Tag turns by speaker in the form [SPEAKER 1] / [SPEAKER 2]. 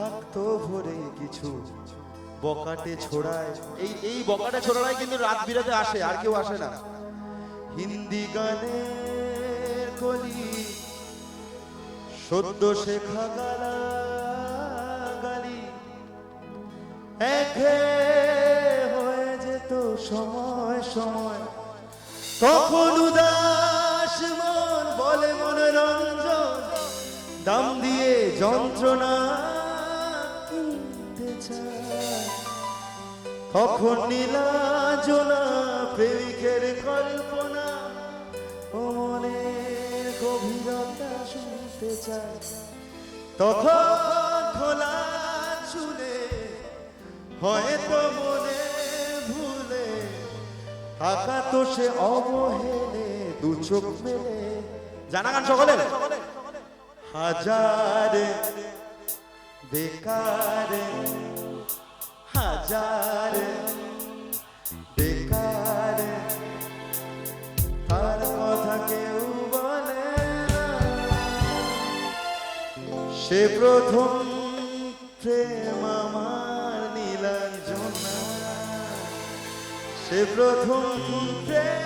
[SPEAKER 1] থাকতো ভরে কিছু বকাটে ছোড়ায়। এই এই বকাটে কিন্তু রাত বিরাতে আসে আর কেউ আসে না। হিন্দি গানের কলি সদ্য শেখা গালা গালি। একে হয়ে যেত সময় সময়। তখন উদাস মন বলে মনোরঞ্জন দাম দিয়ে যন্ত্রণা কিনতে চায় তখন নীলাজনা প্রেমিকের কল্পনা ও মনের গভীরতা শুনতে চায়। তখন খোলা চুলে, হয়তো মনে ভুলে থাকা তো সে অবহেলে দু চোখ মেলে। জানা গান সকলে? হাজার বেকার হাজার বেকার। তার কথা কেউ বলে সে প্রথম প্রেম আমার নীলাঞ্জনা। সে প্রথম প্রেম